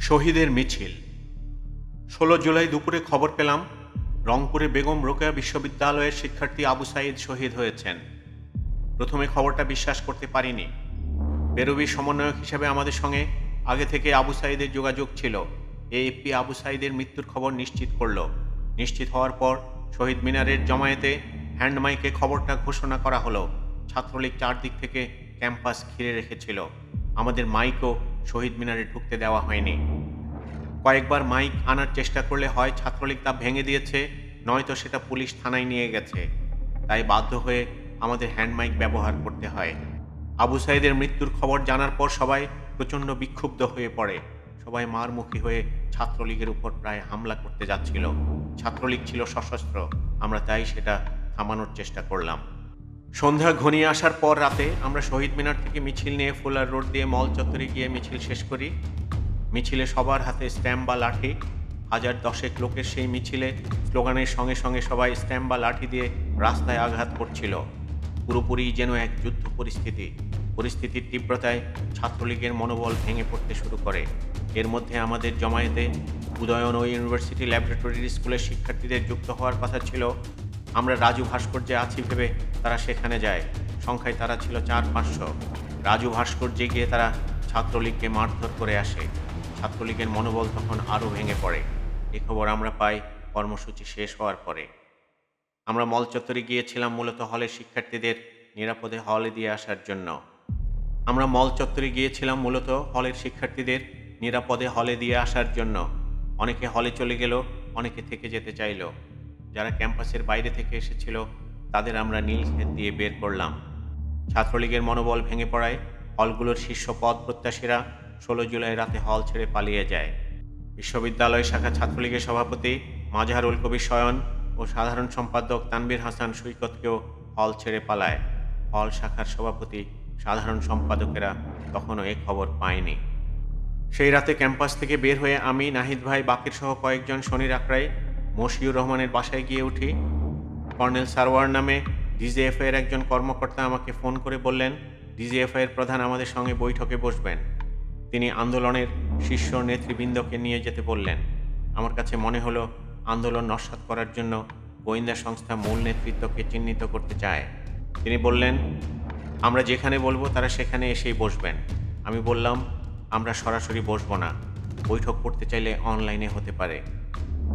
শহীদের মিছিল। ষোলো জুলাই দুপুরে খবর পেলাম, রংপুরে বেগম রোকেয়া বিশ্ববিদ্যালয়ের শিক্ষার্থী আবু সাইদ শহীদ হয়েছেন। প্রথমে খবরটা বিশ্বাস করতে পারিনি। বেরবি সমন্বয়ক হিসেবে আমাদের সঙ্গে আগে থেকে আবু সাইদের যোগাযোগ ছিল। এএপি আবু সাইদের মৃত্যুর খবর নিশ্চিত করল। নিশ্চিত হওয়ার পর শহীদ মিনারের জমায়েতে হ্যান্ডমাইকে খবরটা ঘোষণা করা হলো। ছাত্রলীগ চারদিক থেকে ক্যাম্পাস ঘিরে রেখেছিল। আমাদের মাইকও শহীদ মিনারে ঢুকতে দেওয়া হয়নি। কয়েকবার মাইক আনার চেষ্টা করলে হয়, ছাত্রলীগ তা ভেঙে দিয়েছে, নয়তো সেটা পুলিশ থানায় নিয়ে গেছে। তাই বাধ্য হয়ে আমাদের হ্যান্ড মাইক ব্যবহার করতে হয়। আবু সাইদের মৃত্যুর খবর জানার পর সবাই প্রচণ্ড বিক্ষুব্ধ হয়ে পড়ে। সবাই মারমুখী হয়ে ছাত্রলীগের উপর প্রায় হামলা করতে যাচ্ছিল। ছাত্রলীগ ছিল সশস্ত্র, আমরা তাই সেটা থামানোর চেষ্টা করলাম। সন্ধ্যা ঘনিয়ে আসার পর রাতে আমরা শহীদ মিনার থেকে মিছিল নিয়ে ফুলার রোড দিয়ে মল চত্বরে গিয়ে মিছিল শেষ করি। মিছিলে সবার হাতে স্ট্যাম্প বা লাঠি। হাজার দশেক লোকের সেই মিছিলে স্লোগানের সঙ্গে সঙ্গে সবাই স্ট্যাম্প বা লাঠি দিয়ে রাস্তায় আঘাত করছিল। পুরোপুরি যেন এক যুদ্ধ পরিস্থিতি। পরিস্থিতির তীব্রতায় ছাত্রলীগের মনোবল ভেঙে পড়তে শুরু করে। এর মধ্যে আমাদের জমায়েতে উদয়ন ও ইউনিভার্সিটি ল্যাবরেটরি স্কুলের শিক্ষার্থীদের যুক্ত হওয়ার কথা ছিল। আমরা রাজু ভাস্কর্যে আছি ভেবে তারা সেখানে যায়। সংখ্যায় তারা ছিল চার, পাঁচশো। রাজু ভাস্কর্যে গিয়ে তারা ছাত্রলীগকে মারধর করে আসে। ছাত্রলীগের মনোবল তখন আরও ভেঙে পড়ে। এ খবর আমরা পাই কর্মসূচি শেষ হওয়ার পরে। আমরা মল চত্বরে গিয়েছিলাম মূলত হলের শিক্ষার্থীদের নিরাপদে হলে দিয়ে আসার জন্য। আমরা মল চত্বরে গিয়েছিলাম মূলত হলের শিক্ষার্থীদের নিরাপদে হলে দিয়ে আসার জন্য। অনেকে হলে চলে গেল, অনেকে থেকে যেতে চাইল। যারা ক্যাম্পাসের বাইরে থেকে এসেছিল, তাদের আমরা নীল ক্ষেত দিয়ে বের করলাম। ছাত্রলীগের মনোবল ভেঙে পড়ায় হলগুলোর শীর্ষ পদ প্রত্যাশীরা ষোলো জুলাই রাতে হল ছেড়ে পালিয়ে যায়। বিশ্ববিদ্যালয় শাখা ছাত্রলীগের সভাপতি মাজহারুল কবির শয়ন ও সাধারণ সম্পাদক তানবীর হাসান সৈকতকেও হল ছেড়ে পালায়। হল শাখার সভাপতি সাধারণ সম্পাদকেরা তখনও এ খবর পায়নি। সেই রাতে ক্যাম্পাস থেকে বের হয়ে আমি, নাহিদ ভাই, বাকির সহ কয়েকজন শনির আখড়ায় মশিউর রহমানের বাসায় গিয়ে উঠি। কর্নেল সারওয়ার নামে ডিজিএফ এর একজন কর্মকর্তা আমাকে ফোন করে বললেন ডিজিএফ এর প্রধান আমাদের সঙ্গে বৈঠকে বসবেন। তিনি আন্দোলনের শীর্ষ নেতৃবৃন্দকে নিয়ে যেতে বললেন। আমার কাছে মনে হলো, আন্দোলন নস্বাত করার জন্য গোয়েন্দা সংস্থা মূল নেতৃত্বকে চিহ্নিত করতে চায়। তিনি বললেন, আমরা যেখানে বলব তারা সেখানে এসেই বসবেন। আমি বললাম, আমরা সরাসরি বসবো না। বৈঠক করতে চাইলে অনলাইনে হতে পারে।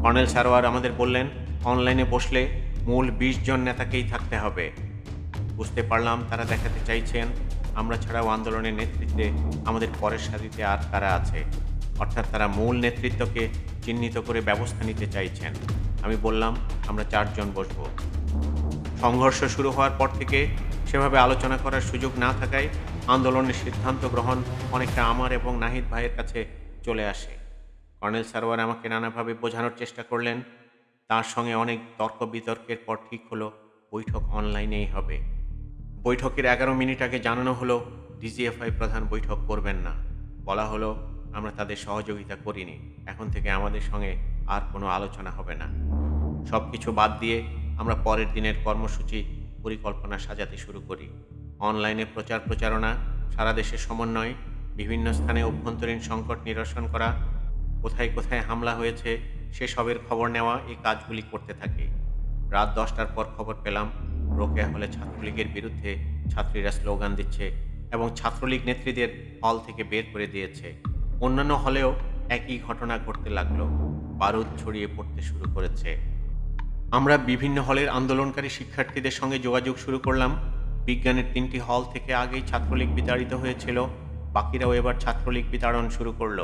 কর্নেল সারোয়ার আমাদের বললেন, অনলাইনে বসলে মূল বিশ জন নেতাকেই থাকতে হবে। বুঝতে পারলাম তারা দেখাতে চাইছেন, আমরা ছাড়াও আন্দোলনের নেতৃত্বে আমাদের পরের সারিতে আর কারা আছে? অর্থাৎ তারা মূল নেতৃত্বকে চিহ্নিত করে ব্যবস্থা নিতে চাইছেন। আমি বললাম, আমরা চারজন বসবো। সংঘর্ষ শুরু হওয়ার পর থেকে সেভাবে আলোচনা করার সুযোগ না থাকায় আন্দোলনের সিদ্ধান্ত গ্রহণ অনেকটা আমার এবং নাহিদ ভাইয়ের কাছে চলে আসে। কর্নেল সারোয়ার আমাকে নানাভাবে বোঝানোর চেষ্টা করলেন। তার সঙ্গে অনেক তর্ক বিতর্কের পর ঠিক হলো, বৈঠক অনলাইনেই হবে। বৈঠকের এগারো মিনিট আগে জানানো হলো, ডিজিএফআই প্রধান বৈঠক করবেন না। বলা হলো, আমরা তাদের সহযোগিতা করিনি। এখন থেকে আমাদের সঙ্গে আর কোনো আলোচনা হবে না। সব কিছু বাদ দিয়ে আমরা পরের দিনের কর্মসূচি পরিকল্পনা সাজাতে শুরু করি। অনলাইনে প্রচার প্রচারণা সারা দেশের সমন্বয়, বিভিন্ন স্থানে অভ্যন্তরীণ সংকট নিরসন করা কোথায় কোথায় হামলা হয়েছে, সেসবের খবর নেওয়া এই কাজগুলি করতে থাকে। রাত দশটার পর খবর পেলাম, রোকেয়া হলে ছাত্রলীগের বিরুদ্ধে ছাত্রীরা স্লোগান দিচ্ছে এবং ছাত্রলীগ নেত্রীদের হল থেকে বের করে দিয়েছে। অন্যান্য হলেও একই ঘটনা ঘটতে লাগল, বারুদ ছড়িয়ে পড়তে শুরু করেছে। আমরা বিভিন্ন হলের আন্দোলনকারী শিক্ষার্থীদের সঙ্গে যোগাযোগ শুরু করলাম। বিজ্ঞানের তিনটি হল থেকে আগেই ছাত্রলীগ বিতাড়িত হয়েছিল, বাকিরাও এবার ছাত্রলীগ বিতাড়ন শুরু করল।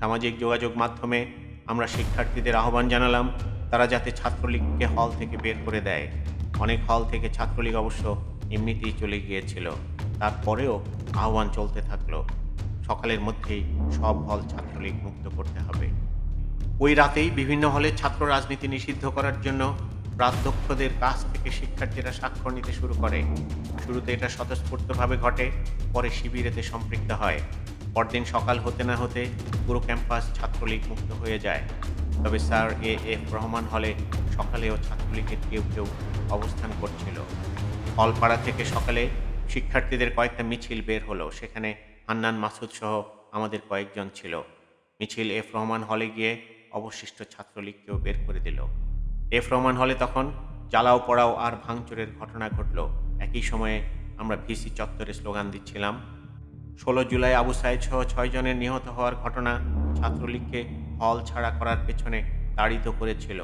সামাজিক যোগাযোগ মাধ্যমে আমরা শিক্ষার্থীদের আহ্বান জানালাম, তারা যাতে ছাত্রলীগকে হল থেকে বের করে দেয়। অনেক হল থেকে ছাত্রলীগ অবশ্য এমনিতেই চলে গিয়েছিল। তারপরেও আহ্বান চলতে থাকল, সকালের মধ্যেই সব হল ছাত্রলীগ মুক্ত করতে হবে। ওই রাতেই বিভিন্ন হলে ছাত্র রাজনীতি নিষিদ্ধ করার জন্য প্রাধ্যক্ষদের কাছ থেকে শিক্ষার্থীরা স্বাক্ষর নিতে শুরু করে। শুরুতে এটা স্বতঃস্ফূর্তভাবে ঘটে, পরে শিবিরেতে সম্পৃক্ত হয়। পরদিন সকাল হতে না হতে পুরো ক্যাম্পাস ছাত্রলীগ মুক্ত হয়ে যায়। তবে স্যার এ এফ রহমান হলে সকালেও ছাত্রলীগের কেউ কেউ অবস্থান করছিল। হলপাড়া থেকে সকালে শিক্ষার্থীদের কয়েকটা মিছিল বের হলো। সেখানে হান্নান মাসুদ সহ আমাদের কয়েকজন ছিল। মিছিল এফ রহমান হলে গিয়ে অবশিষ্ট ছাত্রলীগকেও বের করে দিল। এফ রহমান হলে তখন জ্বালাও পড়াও আর ভাঙচুরের ঘটনা ঘটল। একই সময়ে আমরা ভিসি চত্বরে স্লোগান দিচ্ছিলাম ষোলো জুলাই আবু সাইদ সহ ছয় জনের নিহত হওয়ার ঘটনা ছাত্রলীগকে হল ছাড়া করার পেছনে তাড়িত করেছিল।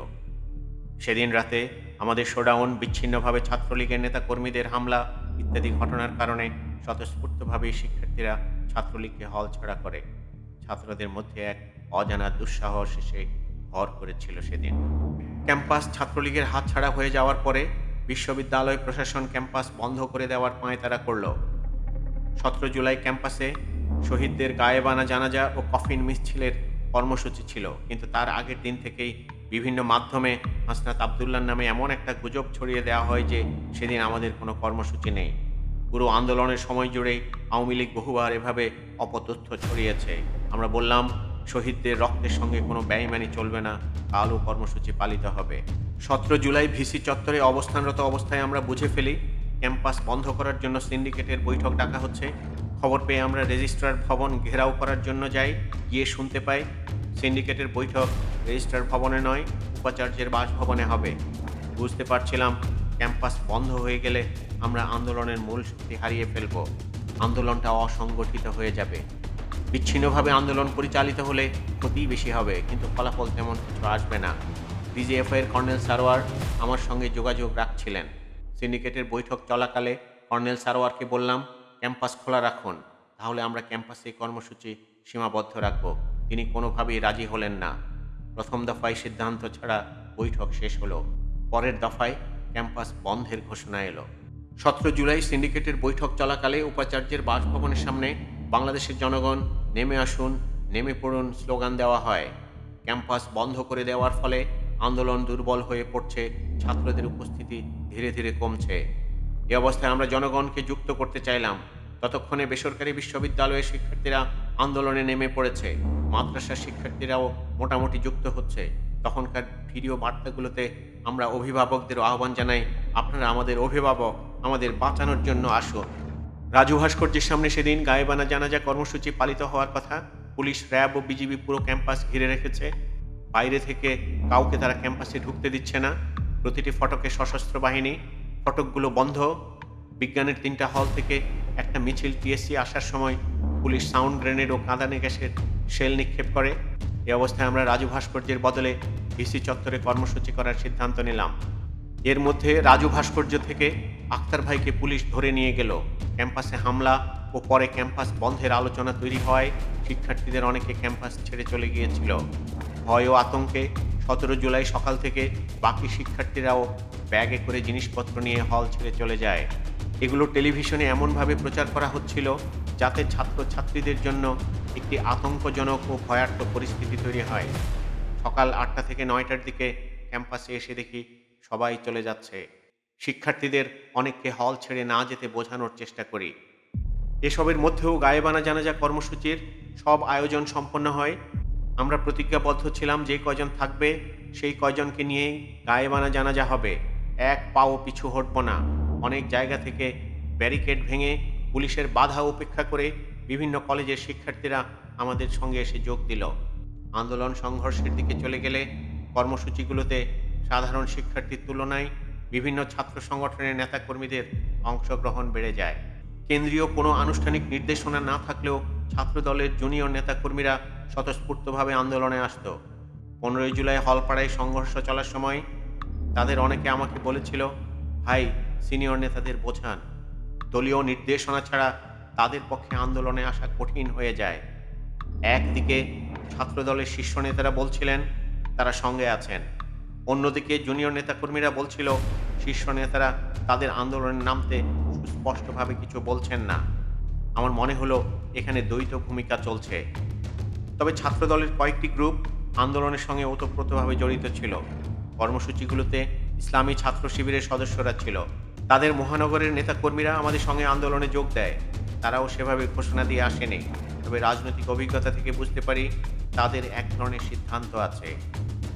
সেদিন রাতে আমাদের শোডাউন, বিচ্ছিন্নভাবে ছাত্রলীগের নেতা কর্মীদের হামলা ইত্যাদি ঘটনার কারণে স্বতঃস্ফূর্তভাবেই শিক্ষার্থীরা ছাত্রলীগকে হল ছাড়া করে ছাত্রদের মধ্যে এক অজানা দুঃসাহস এসে ভর করেছিল সেদিন। ক্যাম্পাস ছাত্রলীগের হাতছাড়া হয়ে যাওয়ার পরে বিশ্ববিদ্যালয় প্রশাসন ক্যাম্পাস বন্ধ করে দেওয়ার পায় তারা করল। সতেরো জুলাই ক্যাম্পাসে শহীদদের গায়েবানা জানাজা ও কফিন মিছিলের কর্মসূচি ছিল। কিন্তু তার আগের দিন থেকেই বিভিন্ন মাধ্যমে হাসনাত আবদুল্লার নামে এমন একটা গুজব ছড়িয়ে দেওয়া হয় যে সেদিন আমাদের কোনো কর্মসূচি নেই। পুরো আন্দোলনের সময় জুড়েই আওয়ামী লীগ বহুবার এভাবে অপতথ্য ছড়িয়েছে। আমরা বললাম, শহীদদের রক্তের সঙ্গে কোনো ব্যয়মানি চলবে না, কালও কর্মসূচি পালিত হবে। সতেরো জুলাই ভিসি চত্বরে অবস্থানরত অবস্থায় আমরা বুঝে ফেলি ক্যাম্পাস বন্ধ করার জন্য সিন্ডিকেটের বৈঠক ডাকা হচ্ছে। খবর পেয়ে আমরা রেজিস্ট্রার ভবন ঘেরাও করার জন্য যাই, গিয়ে শুনতে পাই সিন্ডিকেটের বৈঠক রেজিস্ট্রার ভবনে নয়, উপাচার্যের বাসভবনে হবে। বুঝতে পারছিলাম ক্যাম্পাস বন্ধ হয়ে গেলে আমরা আন্দোলনের মূল শক্তি হারিয়ে ফেলব। আন্দোলনটা অসংগঠিত হয়ে যাবে। বিচ্ছিন্নভাবে আন্দোলন পরিচালিত হলে ক্ষতি বেশি হবে, কিন্তু ফলাফল তেমন কিছু আসবে না। ডিজিএফআই কর্নেল সারোয়ার আমার সঙ্গে যোগাযোগ রাখছিলেন। সিন্ডিকেটের বৈঠক চলাকালে কর্নেল সারোয়ারকে বললাম, ক্যাম্পাস খোলা রাখুন, তাহলে আমরা ক্যাম্পাসে কর্মসূচি সীমাবদ্ধ রাখব। তিনি কোনোভাবেই রাজি হলেন না। প্রথম দফায় সিদ্ধান্ত ছাড়া বৈঠক শেষ হলো। পরের দফায় ক্যাম্পাস বন্ধের ঘোষণা এলো। সতেরো জুলাই সিন্ডিকেটের বৈঠক চলাকালে উপাচার্যের বাসভবনের সামনে বাংলাদেশের জনগণ নেমে আসুন, নেমে পড়ুন স্লোগান দেওয়া হয়। ক্যাম্পাস বন্ধ করে দেওয়ার ফলে আন্দোলন দুর্বল হয়ে পড়ছে, ছাত্রদের উপস্থিতি ধীরে ধীরে কমছে। এ অবস্থায় আমরা জনগণকে যুক্ত করতে চাইলাম। ততক্ষণে বেসরকারি বিশ্ববিদ্যালয়ের শিক্ষার্থীরা আন্দোলনে নেমে পড়েছে। মাদ্রাসার শিক্ষার্থীরাও মোটামুটি যুক্ত হচ্ছে। তখনকার ভিডিও বার্তাগুলোতে আমরা অভিভাবকদের আহ্বান জানাই, আপনারা আমাদের অভিভাবক, আমাদের বাঁচানোর জন্য আসুন। রাজু ভাস্কর্যের সামনে সেদিন গায়েবানা জানাজা কর্মসূচি পালিত হওয়ার কথা পুলিশ, র্যাব ও বিজিবি পুরো ক্যাম্পাস ঘিরে রেখেছে। বাইরে থেকে কাউকে তারা ক্যাম্পাসে ঢুকতে দিচ্ছে না। প্রতিটি ফটকে সশস্ত্র বাহিনী, ফটকগুলো বন্ধ। বিজ্ঞানের তিনটা হল থেকে একটা মিছিল টিএসসি আসার সময় পুলিশ সাউন্ড গ্রেনেড ও কাঁদানে গ্যাসের শেল নিক্ষেপ করে। এ অবস্থায় আমরা রাজু ভাস্কর্যের বদলে ভিসি চত্বরে কর্মসূচি করার সিদ্ধান্ত নিলাম। এর মধ্যে রাজু ভাস্কর্য থেকে আক্তার ভাইকে পুলিশ ধরে নিয়ে গেল। ক্যাম্পাসে হামলা ও পরে ক্যাম্পাস বন্ধের আলোচনা তৈরি হয়। শিক্ষার্থীদের অনেকে ক্যাম্পাস ছেড়ে চলে গিয়েছিল। ভয় ও আতঙ্কে সতেরো জুলাই সকাল থেকে বাকি শিক্ষার্থীরাও ব্যাগে করে জিনিসপত্র নিয়ে হল ছেড়ে চলে যায়। এগুলো টেলিভিশনে এমনভাবে প্রচার করা হচ্ছিল যাতে ছাত্রছাত্রীদের জন্য একটি আতঙ্কজনক ও ভয়ার্থ পরিস্থিতি তৈরি হয়। সকাল আটটা থেকে নয়টার দিকে ক্যাম্পাসে এসে দেখি সবাই চলে যাচ্ছে। শিক্ষার্থীদের অনেককে হল ছেড়ে না যেতে বোঝানোর চেষ্টা করি। এসবের মধ্যেও গায়েবানা জানাজা কর্মসূচির সব আয়োজন সম্পন্ন হয়। আমরা প্রতিজ্ঞাবদ্ধ ছিলাম যে কয়জন থাকবে, সেই কয়জনকে নিয়েই গায়েবানা জানাজা হবে। এক পাও পিছু হটব না। অনেক জায়গা থেকে ব্যারিকেড ভেঙে পুলিশের বাধা উপেক্ষা করে বিভিন্ন কলেজের শিক্ষার্থীরা আমাদের সঙ্গে এসে যোগ দিল। আন্দোলন সংঘর্ষের দিকে চলে গেলে কর্মসূচিগুলোতে সাধারণ শিক্ষার্থীর তুলনায় বিভিন্ন ছাত্র সংগঠনের নেতাকর্মীদের অংশগ্রহণ বেড়ে যায়। কেন্দ্রীয় কোনো আনুষ্ঠানিক নির্দেশনা না থাকলেও ছাত্র দলের জুনিয়র নেতাকর্মীরা স্বতঃস্ফূর্তভাবে আন্দোলনে আসত। পনেরোই জুলাই হলপাড়ায় সংঘর্ষ চলার সময় তাদের অনেকে আমাকে বলেছিল, ভাই, সিনিয়র নেতাদের বোঝান। দলীয় নির্দেশনা ছাড়া তাদের পক্ষে আন্দোলনে আসা কঠিন হয়ে যায়। একদিকে ছাত্রদলের শীর্ষ নেতারা বলছিলেন, তারা সঙ্গে আছেন। অন্যদিকে জুনিয়র নেতাকর্মীরা বলছিল, শীর্ষ নেতারা তাদের আন্দোলনে নামতে সুস্পষ্টভাবে কিছু বলছেন না। আমার মনে হলো এখানে দ্বৈত ভূমিকা চলছে। তবে ছাত্রদলের কয়েকটি গ্রুপ আন্দোলনের সঙ্গে ওতপ্রোতভাবে জড়িত ছিল। কর্মসূচিগুলোতে ইসলামী ছাত্র শিবিরের সদস্যরা ছিল। তাদের মহানগরের নেতাকর্মীরা আমাদের সঙ্গে আন্দোলনে যোগ দেয়। তারাও সেভাবে ঘোষণা দিয়ে আসেনি। তবে রাজনৈতিক অভিজ্ঞতা থেকে বুঝতে পারি তাদের এক ধরনের সিদ্ধান্ত আছে।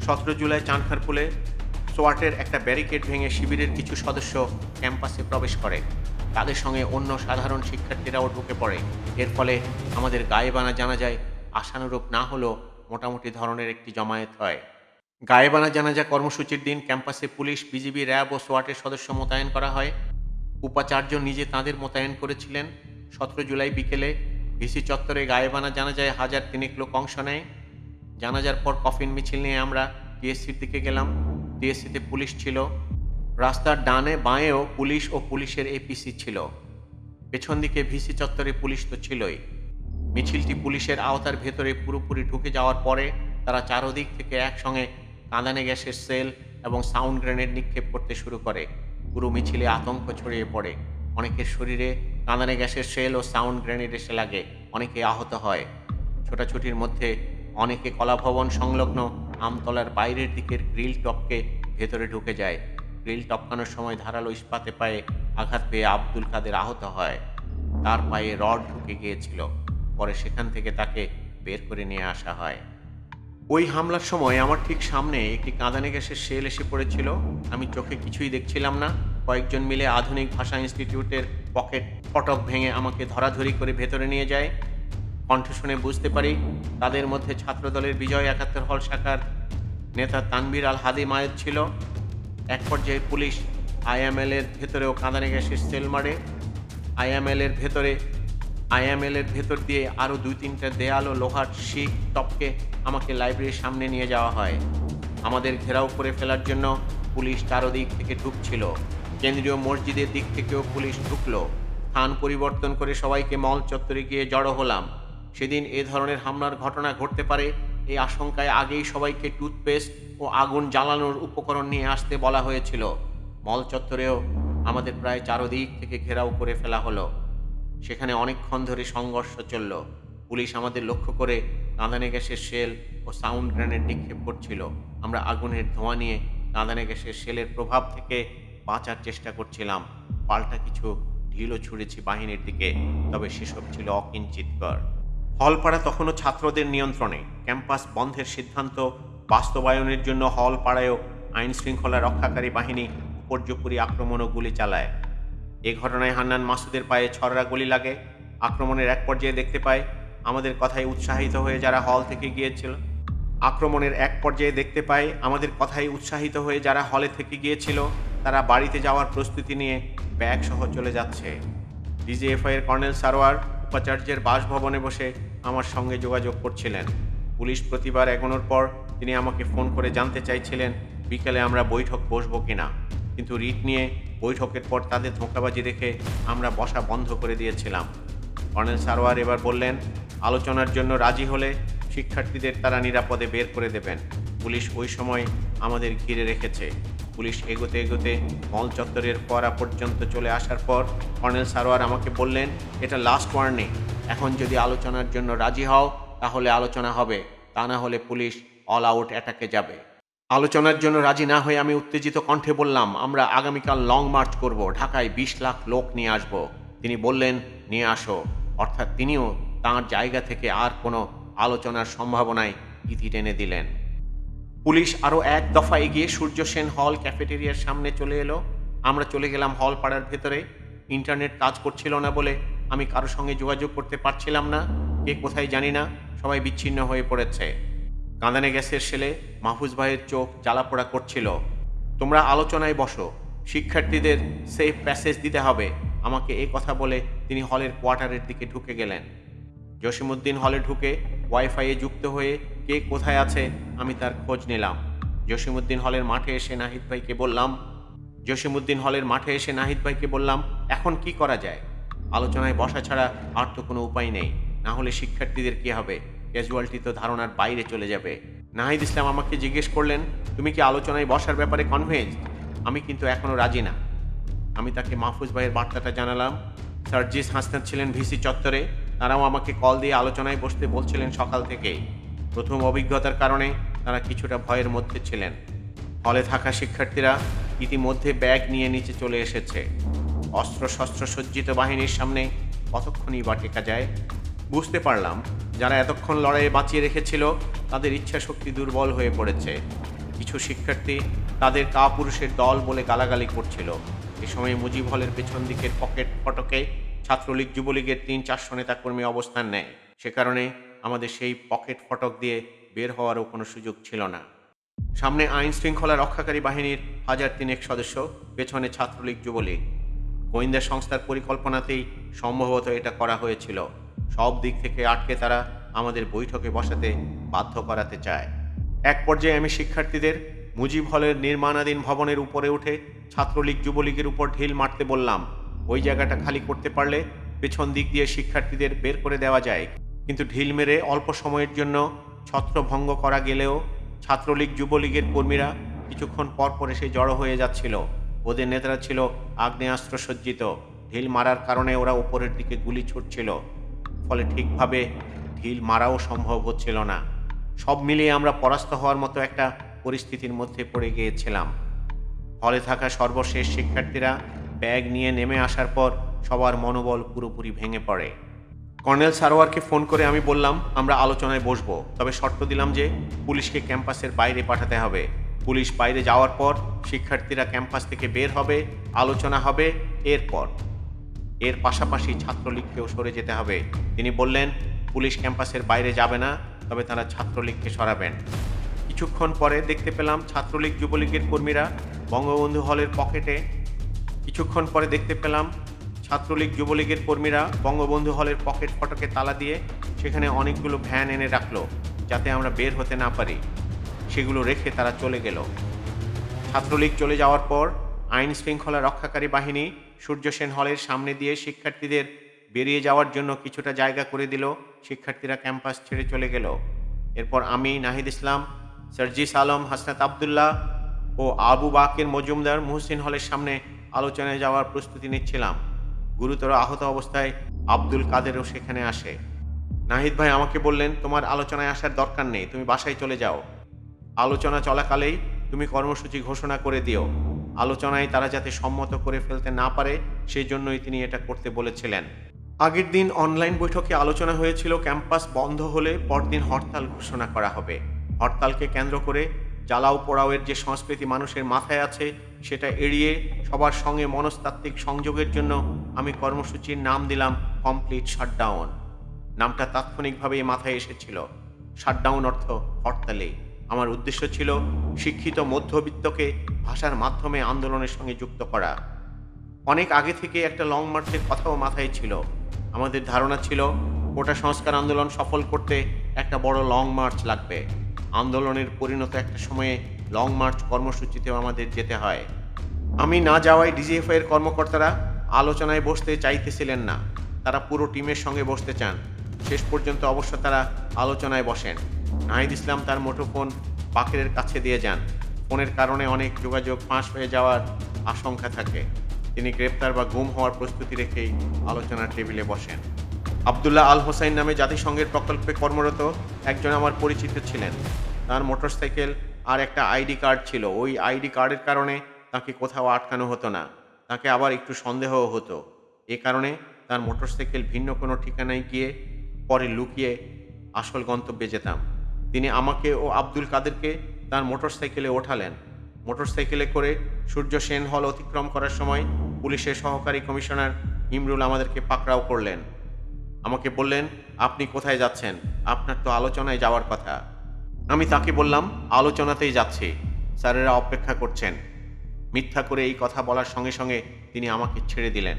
সতেরো জুলাই চানখারপুলে সোয়াটের একটা ব্যারিকেড ভেঙে শিবিরের কিছু সদস্য ক্যাম্পাসে প্রবেশ করে। তাদের সঙ্গে অন্য সাধারণ শিক্ষার্থীরাও ঢুকে পড়ে। এর ফলে আমাদের গায়ে বানা জানা যায় আশানুরূপ না হলেও মোটামুটি ধরনের একটি জমায়েত হয়। গায়েবানা জানাজা কর্মসূচির দিন ক্যাম্পাসে পুলিশ, বিজিবি, র্যাব ও সোয়াটের সদস্য মোতায়েন করা হয়। উপাচার্য নিজে তাঁদের মোতায়েন করেছিলেন। সতেরো জুলাই বিকেলে ভিসি চত্বরে গায়েবানা জানাজায় হাজার তিনেক লোক অংশ নেয়। জানাজার পর কফিন মিছিল নিয়ে আমরা টিএসসির দিকে গেলাম। টিএসসিতে পুলিশ ছিল। রাস্তার ডানে বাঁয়েও পুলিশ ও পুলিশের এপিসি ছিল। পেছন দিকে ভিসি চত্বরে পুলিশ তো ছিলই। মিছিলটি পুলিশের আওতার ভেতরে পুরোপুরি ঢুকে যাওয়ার পরে তারা চারদিক থেকে একসঙ্গে কাঁদানে গ্যাসের সেল এবং সাউন্ড গ্রেনেড নিক্ষেপ করতে শুরু করে। পুরো মিছিলে আতঙ্ক ছড়িয়ে পড়ে। অনেকের শরীরে কাঁদানে গ্যাসের সেল ও সাউন্ড গ্রেনেড এসে লাগে। অনেকে আহত হয়। ছোটাছুটির মধ্যে অনেকে কলাভবন সংলগ্ন আমতলার বাইরের দিকের গ্রিল টপকে ভেতরে ঢুকে যায়। গ্রিল টপকানোর সময় ধারালো ইস্পাতে পায়ে আঘাত পেয়ে আব্দুল কাদের আহত হয়। তার পায়ে রড ঢুকে গিয়েছিল। পরে সেখান থেকে তাকে বের করে নিয়ে আসা হয়। ওই হামলার সময় আমার ঠিক সামনে একটি কাঁদানে গ্যাসের সেল এসে পড়েছিল। আমি চোখে কিছুই দেখছিলাম না। কয়েকজন মিলে আধুনিক ভাষা ইনস্টিটিউটের পকেট ফটক ভেঙে আমাকে ধরাধরি করে ভেতরে নিয়ে যায়। কণ্ঠ শুনে বুঝতে পারি, তাদের মধ্যে ছাত্রদলের বিজয় একাত্তর হল শাখার নেতা তানবির আল হাদি মায়ের ছিল। এক পর্যায়ে পুলিশ আইএমএল এর ভেতরেও কাঁদানে গ্যাসের সেল মারে। আইএমএল এর ভেতরে আইএমএল এর ভেতর দিয়ে আরও দুই তিনটা দেয়াল ও লোহার শিক, টপকে আমাকে লাইব্রেরির সামনে নিয়ে যাওয়া হয়। আমাদের ঘেরাও করে ফেলার জন্য পুলিশ চারোদিক থেকে ঢুকছিল। কেন্দ্রীয় মসজিদের দিক থেকেও পুলিশ ঢুকলো। স্থান পরিবর্তন করে সবাইকে মল চত্বরে গিয়ে জড়ো হলাম। সেদিন এ ধরনের হামলার ঘটনা ঘটতে পারে এই আশঙ্কায় আগেই সবাইকে টুথপেস্ট ও আগুন জ্বালানোর উপকরণ নিয়ে আসতে বলা হয়েছিল। মল চত্বরেও আমাদের প্রায় চারদিক থেকে ঘেরাও করে ফেলা হলো। সেখানে অনেকক্ষণ ধরে সংঘর্ষ চলল। পুলিশ আমাদের লক্ষ্য করে কাঁদানে গ্যাসের সেল ও সাউন্ড গ্রেনেড নিক্ষেপ করছিল। আমরা আগুনের ধোঁয়া নিয়ে কাঁদানে গ্যাসের সেলের প্রভাব থেকে বাঁচার চেষ্টা করছিলাম। পাল্টা কিছু ঢিলও ছুঁড়েছি বাহিনীর দিকে, তবে সেসব ছিল অকিঞ্চিতকর। হলপাড়া তখনও ছাত্রদের নিয়ন্ত্রণে। ক্যাম্পাস বন্ধের সিদ্ধান্ত বাস্তবায়নের জন্য হলপাড়ায়ও আইন শৃঙ্খলা রক্ষাকারী বাহিনী উপর্যুপরি আক্রমণ ও গুলি চালায়। এ ঘটনায় হান্নান মাসুদের পায়ে ছড়রা গুলি লাগে। আক্রমণের এক পর্যায়ে দেখতে পায়, আমাদের কথায় উৎসাহিত হয়ে যারা হল থেকে গিয়েছিল। আক্রমণের এক পর্যায়ে দেখতে পাই আমাদের কথায় উৎসাহিত হয়ে যারা হলে থেকে গিয়েছিল, তারা বাড়িতে যাওয়ার প্রস্তুতি নিয়ে ব্যাগ সহ চলে যাচ্ছে। ডিজিএফআই এর কর্নেল সারোয়ার উপাচার্যের বাসভবনে বসে আমার সঙ্গে যোগাযোগ করছিলেন। পুলিশ প্রতিবার এগোনোর পর তিনি আমাকে ফোন করে জানতে চাইছিলেন, বিকেলে আমরা বৈঠক বসবো কিনা। কিন্তু রিট নিয়ে বৈঠকের পর তাদের ধোঁকাবাজি দেখে আমরা বসা বন্ধ করে দিয়েছিলাম। কর্নেল সারোয়ার এবার বললেন, আলোচনার জন্য রাজি হলে শিক্ষার্থীদের তারা নিরাপদে বের করে দেবেন। পুলিশ ওই সময় আমাদের ঘিরে রেখেছে। পুলিশ এগোতে এগোতে মল চত্বরের ফোয়ারা পর্যন্ত চলে আসার পর কর্নেল সারোয়ার আমাকে বললেন, এটা লাস্ট ওয়ার্নিং এখন যদি আলোচনার জন্য রাজি হও, তাহলে আলোচনা হবে। তা না হলে পুলিশ অল আউট অ্যাটাকে যাবে। আলোচনার জন্য রাজি না হয়ে আমি উত্তেজিত কণ্ঠে বললাম, আমরা আগামীকাল লং মার্চ করব, ঢাকায় বিশ লাখ লোক নিয়ে আসব। তিনি বললেন, নিয়ে আসো। অর্থাৎ তিনিও তাঁর জায়গা থেকে আর কোনো আলোচনার সম্ভাবনায় ইতি টেনে দিলেন। পুলিশ আরও এক দফা এগিয়ে সূর্য সেন হল ক্যাফেটেরিয়ার সামনে চলে এলো। আমরা চলে গেলাম হল পাড়ার ভেতরে। ইন্টারনেট কাজ করছিল না বলে আমি কারও সঙ্গে যোগাযোগ করতে পারছিলাম না। কে কোথায় জানি না, সবাই বিচ্ছিন্ন হয়ে পড়েছে। কাঁদানে গ্যাসের সেলে মাহফুজ ভাইয়ের চোখ জ্বালাপোড়া করছিল। তোমরা আলোচনায় বসো, শিক্ষার্থীদের সেফ প্যাসেজ দিতে হবে। আমাকে এই কথা বলে তিনি হলের কোয়ার্টারের দিকে ঢুকে গেলেন। জসিমুদ্দিন হলে ঢুকে ওয়াইফাইয়ে যুক্ত হয়ে কে কোথায় আছে আমি তার খোঁজ নিলাম। জসিমুদ্দিন হলের মাঠে এসে নাহিদ ভাইকে বললাম জসিমুদ্দিন হলের মাঠে এসে নাহিদ ভাইকে বললাম, এখন কি করা যায়? আলোচনায় বসা ছাড়া আর তো কোনো উপায় নেই। না হলে শিক্ষার্থীদের কি হবে? ক্যাজুয়ালিটি তো ধারণার বাইরে চলে যাবে। নাহিদ ইসলাম আমাকে জিজ্ঞেস করলেন, তুমি কি আলোচনায় বসার ব্যাপারে কনভেন্স আমি কিন্তু এখনও রাজি না। আমি তাকে মাহফুজ ভাইয়ের বার্তাটা জানালাম। সার্জিস হাসনাত ছিলেন ভিসি চত্বরে। তারাও আমাকে কল দিয়ে আলোচনায় বসতে বলছিলেন সকাল থেকেই। প্রথম অভিজ্ঞতার কারণে তারা কিছুটা ভয়ের মধ্যে ছিলেন। হলে থাকা শিক্ষার্থীরা ইতিমধ্যে ব্যাগ নিয়ে নিচে চলে এসেছে। অস্ত্র শস্ত্র সজ্জিত বাহিনীর সামনে কতক্ষণই বা টেকা যায়, বুঝতে পারলাম। যারা এতক্ষণ লড়াইয়ে বাঁচিয়ে রেখেছিল, তাদের ইচ্ছা শক্তি দুর্বল হয়ে পড়েছে। কিছু শিক্ষার্থী তাদের কাপুরুষের দল বলে গালাগালি করছিল। এ সময় মুজিব হলের পেছন দিকের পকেট ফটকে ছাত্রলীগ যুবলীগের তিন চারশো নেতাকর্মী অবস্থান নেয়। সে কারণে আমাদের সেই পকেট ফটক দিয়ে বের হওয়ারও কোনো সুযোগ ছিল না। সামনে আইন শৃঙ্খলা রক্ষাকারী বাহিনীর হাজার তিনেক সদস্য, পেছনে ছাত্রলীগ যুবলীগ। গোয়েন্দা সংস্থার পরিকল্পনাতেই সম্ভবত এটা করা হয়েছিল। সব দিক থেকে আটকে তারা আমাদের বৈঠকে বসাতে বাধ্য করাতে চায়। এক পর্যায়ে আমি শিক্ষার্থীদের মুজিব হলের নির্মাণাধীন ভবনের উপরে উঠে ছাত্রলীগ, যুবলীগের উপর ঢিল মারতে বললাম, ওই জায়গাটা খালি করতে পারলে পেছন দিক দিয়ে শিক্ষার্থীদের বের করে দেওয়া যায়। কিন্তু ঢিল মেরে অল্প সময়ের জন্য ছত্রভঙ্গ করা গেলেও ছাত্রলীগ, যুবলীগের কর্মীরা কিছুক্ষণ পর পর এসে জড়ো হয়ে যাচ্ছিল। ওদের নেতারা ছিল আগ্নেয়াস্ত্র সজ্জিত ঢিল মারার কারণে ওরা উপরের দিকে গুলি ছুটছিল। ফলে ঠিকভাবে ঢিল মারাও সম্ভব হচ্ছিল না। সব মিলিয়ে আমরা পরাস্ত হওয়ার মতো একটা পরিস্থিতির মধ্যে পড়ে গিয়েছিলাম। হলে থাকা সর্বশেষ শিক্ষার্থীরা ব্যাগ নিয়ে নেমে আসার পর সবার মনোবল পুরোপুরি ভেঙে পড়ে। কর্নেল সারোয়ারকে ফোন করে আমি বললাম, আমরা আলোচনায় বসবো। তবে শর্ত দিলাম যে পুলিশকে ক্যাম্পাসের বাইরে পাঠাতে হবে। পুলিশ বাইরে যাওয়ার পর শিক্ষার্থীরা ক্যাম্পাস থেকে বের হবে, আলোচনা হবে, এরপর। এর পাশাপাশি ছাত্রলীগকেও সরে যেতে হবে। তিনি বললেন, পুলিশ ক্যাম্পাসের বাইরে যাবে না, তবে তারা ছাত্রলীগকে সরাবেন। কিছুক্ষণ পরে দেখতে পেলাম ছাত্রলীগ যুবলীগের কর্মীরা বঙ্গবন্ধু হলের পকেটে। কিছুক্ষণ পরে দেখতে পেলাম ছাত্রলীগ যুবলীগের কর্মীরা বঙ্গবন্ধু হলের পকেট ফটকে তালা দিয়ে সেখানে অনেকগুলো ভ্যান এনে রাখল, যাতে আমরা বের হতে না পারি। সেগুলো রেখে তারা চলে গেল। ছাত্রলীগ চলে যাওয়ার পর আইন শৃঙ্খলা রক্ষাকারী বাহিনী সূর্য সেন হলের সামনে দিয়ে শিক্ষার্থীদের বেরিয়ে যাওয়ার জন্য কিছুটা জায়গা করে দিল, শিক্ষার্থীরা ক্যাম্পাস ছেড়ে চলে গেল। এরপর আমি, নাহিদ ইসলাম, সার্জিস আলম, হাসনাত আবদুল্লাহ ও আবু বাকের মজুমদার মুহসিন হলের সামনে আলোচনায় যাওয়ার প্রস্তুতি নিচ্ছিলাম। গুরুতর আহত অবস্থায় আব্দুল কাদেরও সেখানে আসে। নাহিদ ভাই আমাকে বললেন, তোমার আলোচনায় আসার দরকার নেই, তুমি বাসায় চলে যাও। আলোচনা চলাকালেই তুমি কর্মসূচি ঘোষণা করে দিও। আলোচনায় তারা যাতে সম্মত করে ফেলতে না পারে সেই জন্যই তিনি এটা করতে বলেছিলেন। আগের দিন অনলাইন বৈঠকে আলোচনা হয়েছিল, ক্যাম্পাস বন্ধ হলে পরদিন হরতাল ঘোষণা করা হবে। হরতালকে কেন্দ্র করে জ্বালাও পোড়াওয়ের যে সংস্কৃতি মানুষের মাথায় আছে, সেটা এড়িয়ে সবার সঙ্গে মনস্তাত্ত্বিক সংযোগের জন্য আমি কর্মসূচির নাম দিলাম কমপ্লিট শাটডাউন। নামটা তাৎক্ষণিকভাবেই মাথায় এসেছিল। শাটডাউন অর্থ হরতালে আমার উদ্দেশ্য ছিল শিক্ষিত মধ্যবিত্তকে ভাষার মাধ্যমে আন্দোলনের সঙ্গে যুক্ত করা। অনেক আগে থেকে একটা লং মার্চের কথাও মাথায় ছিল। আমাদের ধারণা ছিল কোটা সংস্কার আন্দোলন সফল করতে একটা বড় লং মার্চ লাগবে। আন্দোলনের পরিণত একটা সময়ে লং মার্চ কর্মসূচিতেও আমাদের যেতে হয়। আমি না যাওয়ায় ডিজিএফআই এর কর্মকর্তারা আলোচনায় বসতে চাইতেছিলেন না। তারা পুরো টিমের সঙ্গে বসতে চান। শেষ পর্যন্ত অবশ্য তারা আলোচনায় বসেন। নাহিদ ইসলাম তার মুঠোফোন বাকেরের কাছে দিয়ে যান। ফোনের কারণে অনেক যোগাযোগ ফাঁস হয়ে যাওয়ার আশঙ্কা থাকে। তিনি গ্রেপ্তার বা গুম হওয়ার প্রস্তুতি রেখেই আলোচনার টেবিলে বসেন। আবদুল্লাহ আল হোসাইন নামে জাতিসংঘের প্রকল্পে কর্মরত একজন আমার পরিচিত ছিলেন। তার মোটরসাইকেল আর একটা আইডি কার্ড ছিল। ওই আইডি কার্ডের কারণে তাকে কোথাও আটকানো হতো না। তাকে আবার একটু সন্দেহও হতো। এ কারণে তার মোটরসাইকেল ভিন্ন কোনো ঠিকানায় গিয়ে পরে লুকিয়ে আসল গন্তব্যে যেতাম। তিনি আমাকে ও আব্দুল কাদেরকে তার মোটরসাইকেলে ওঠালেন। মোটরসাইকেলে করে সূর্য সেন হল অতিক্রম করার সময় পুলিশের সহকারী কমিশনার ইমরুল আমাদেরকে পাকড়াও করলেন। আমাকে বললেন, আপনি কোথায় যাচ্ছেন? আপনার তো আলোচনায় যাওয়ার কথা। আমি তাকে বললাম, আলোচনাতেই যাচ্ছি। স্যারেরা অপেক্ষা করছেন। মিথ্যা করে এই কথা বলার সঙ্গে সঙ্গে তিনি আমাকে ছেড়ে দিলেন।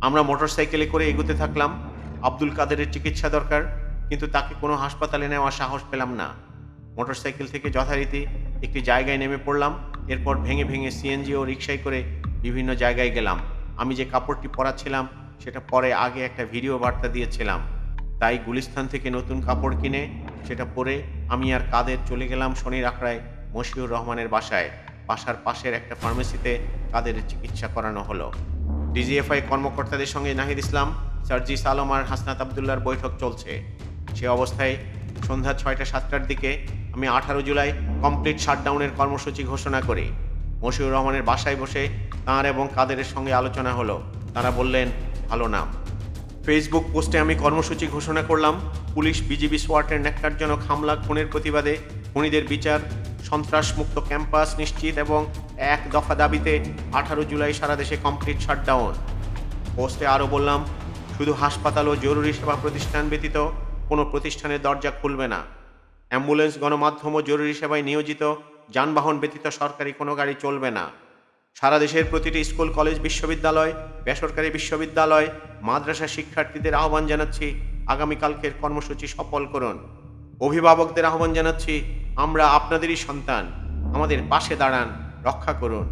আমরা মোটরসাইকেলে করে এগোতে থাকলাম। আব্দুল কাদেরের চিকিৎসা দরকার। কিন্তু তাকে কোনো হাসপাতালে নেওয়ার সাহস পেলাম না। মোটরসাইকেল থেকে যথারীতি একটি জায়গায় নেমে পড়লাম, এরপর ভেঙে ভেঙে সিএনজি ও রিক্সায় করে বিভিন্ন জায়গায় গেলাম। আমি যে কাপড়টি পরাচ্ছিলাম, সেটা পরে আগে একটা ভিডিও বার্তা দিয়েছিলাম। তাই গুলিস্তান থেকে নতুন কাপড় কিনে সেটা পরে আমি আর কাদের চলে গেলাম শনির আখড়ায় মশিউর রহমানের বাসায়। বাসার পাশের একটা ফার্মেসিতে কাদের চিকিৎসা করানো হলো। ডিজিএফআই কর্মকর্তাদের সঙ্গে নাহিদ ইসলাম, সার্জিস আলম আর হাসনাত আবদুল্লার বৈঠক চলছে। সে অবস্থায় সন্ধ্যা ছয়টা সাতটার দিকে আমি আঠারো জুলাই কমপ্লিট শাটডাউনের কর্মসূচি ঘোষণা করি। মশিউর রহমানের বাসায় বসে তাঁর এবং কাদেরের সঙ্গে আলোচনা হলো। তারা বললেন, ভালো নাম। ফেসবুক পোস্টে আমি কর্মসূচি ঘোষণা করলাম। পুলিশ, বিজিবি সোয়াটের ন্যাক্কারজনক হামলা, খুনের প্রতিবাদে খুনিদের বিচার, সন্ত্রাসমুক্ত ক্যাম্পাস নিশ্চিত এবং এক দফা দাবিতে আঠারো জুলাই সারা দেশে কমপ্লিট শাটডাউন পোস্টে আরও বললাম, শুধু হাসপাতাল ও জরুরি সেবা প্রতিষ্ঠান ব্যতীত কোনো প্রতিষ্ঠানের দরজা খুলবে না। অ্যাম্বুলেন্স, গণমাধ্যম ও জরুরি সেবায় নিয়োজিত, যানবাহন ব্যতীত সরকারি কোনো গাড়ি চলবে না। সারা দেশের প্রতিটি স্কুল, কলেজ, বিশ্ববিদ্যালয়, বেসরকারি বিশ্ববিদ্যালয়, মাদ্রাসা শিক্ষার্থীদের আহ্বান জানাচ্ছি আগামীকালকের কর্মসূচি সফল করুন। অভিভাবকদের আহ্বান জানাচ্ছি, আমরা আপনাদেরই সন্তান, আমাদের পাশে দাঁড়ান, রক্ষা করুন।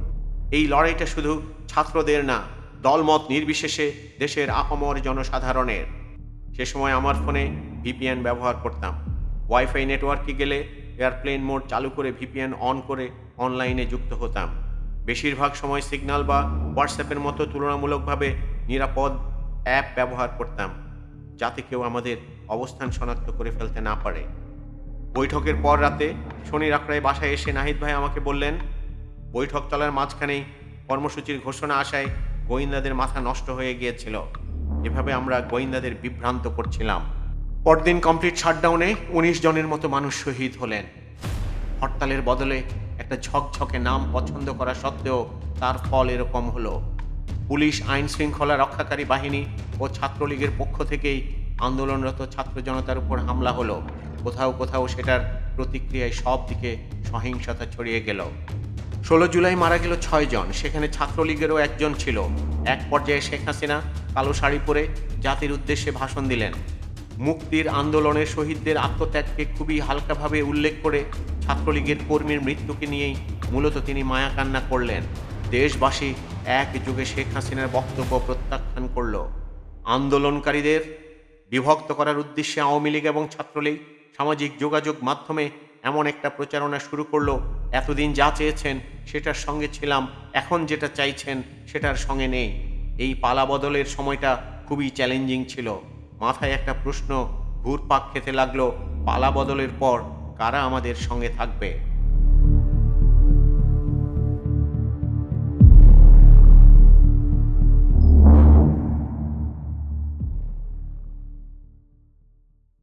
এই লড়াইটা শুধু ছাত্রদের না, দলমত নির্বিশেষে দেশের আপামর জনসাধারণের। সে সময় আমার ফোনে ভিপিএন ব্যবহার করতাম। ওয়াইফাই নেটওয়ার্কে গেলে এয়ারপ্লেন মোড চালু করে ভিপিএন অন করে অনলাইনে যুক্ত হতাম। বেশিরভাগ সময় সিগন্যাল বা হোয়াটসঅ্যাপের মতো তুলনামূলকভাবে নিরাপদ অ্যাপ ব্যবহার করতাম, যাতে কেউ আমাদের অবস্থান শনাক্ত করে ফেলতে না পারে। বৈঠকের পর রাতে শনি রাখড়ায় বাসায় এসে নাহিদ ভাই আমাকে বললেন, বৈঠক চলার মাঝখানেই কর্মসূচির ঘোষণা আসায় গোয়েন্দাদের মাথা নষ্ট হয়ে গিয়েছিল। এভাবে আমরা গোয়েন্দাদের বিভ্রান্ত করছিলাম। পরদিন কমপ্লিট শাটডাউনে উনিশ জনের মতো মানুষ শহীদ হলেন। হরতালের বদলে একটা ঝকঝকে নাম পছন্দ করা সত্ত্বেও তার ফল এরকম হলো। পুলিশ আইন শৃঙ্খলা রক্ষাকারী বাহিনী ও ছাত্রলীগের পক্ষ থেকেই আন্দোলনরত ছাত্র জনতার উপর হামলা হলো। কোথাও কোথাও সেটার প্রতিক্রিয়ায় সব দিকে সহিংসতা ছড়িয়ে গেল। ষোলো জুলাই মারা গেল ছয়জন সেখানে ছাত্রলীগেরও একজন ছিল। এক পর্যায়ে শেখ হাসিনা কালো শাড়ি পরে জাতির উদ্দেশ্যে ভাষণ দিলেন। মুক্তির আন্দোলনের শহীদদের আত্মত্যাগকে খুবই হালকাভাবে উল্লেখ করে ছাত্রলীগের কর্মীর মৃত্যুকে নিয়েই মূলত তিনি মায়া কান্না করলেন। দেশবাসী এক যুগে শেখ হাসিনার বক্তব্য প্রত্যাখ্যান করল। আন্দোলনকারীদের বিভক্ত করার উদ্দেশ্যে আওয়ামী লীগ এবং ছাত্রলীগ সামাজিক যোগাযোগ মাধ্যমে এমন একটা প্রচারণা শুরু করল, এতদিন যা চেয়েছেন সেটার সঙ্গে ছিলাম, এখন যেটা চাইছেন সেটার সঙ্গে নেই। এই পালা বদলের সময়টা খুবই চ্যালেঞ্জিং ছিল। মাথায় একটা প্রশ্ন, ঘুরপাক খেতে লাগল, পালা বদলের পর কারা আমাদের সঙ্গে থাকবে?